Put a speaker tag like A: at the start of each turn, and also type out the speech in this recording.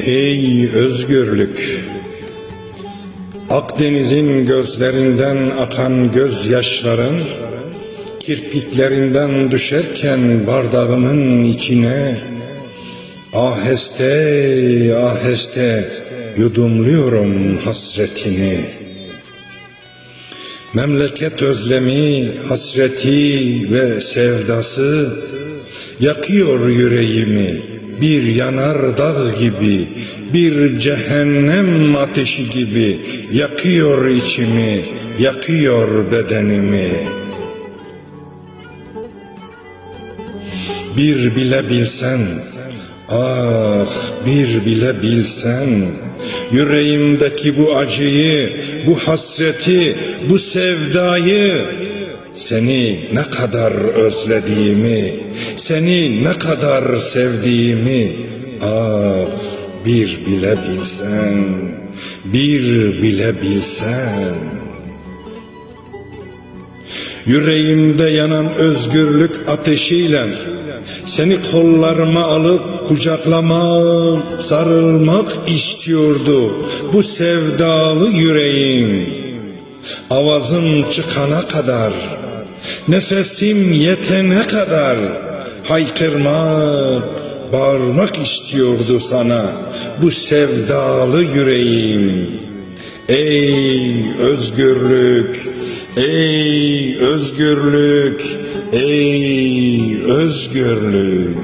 A: Ey özgürlük! Akdeniz'in gözlerinden akan gözyaşların kirpiklerinden düşerken bardağımın içine aheste aheste yudumluyorum hasretini. Memleket özlemi, hasreti ve sevdası yakıyor yüreğimi bir yanar dağ gibi, bir cehennem ateşi gibi yakıyor içimi, yakıyor bedenimi. Bir bile bilsen, ah bir bile bilsen, yüreğimdeki bu acıyı, bu hasreti, bu sevdayı, seni ne kadar özlediğimi, seni ne kadar sevdiğimi, ah bir bile bilsen, bir bile bilsen. Yüreğimde yanan özgürlük ateşiyle seni kollarıma alıp kucaklamak, sarılmak istiyordu bu sevdalı yüreğim. Avazım çıkana kadar, nefesim yetene kadar haykırmak, bağırmak istiyordu sana bu sevdalı yüreğim. Ey özgürlük, ey özgürlük, ey özgürlük.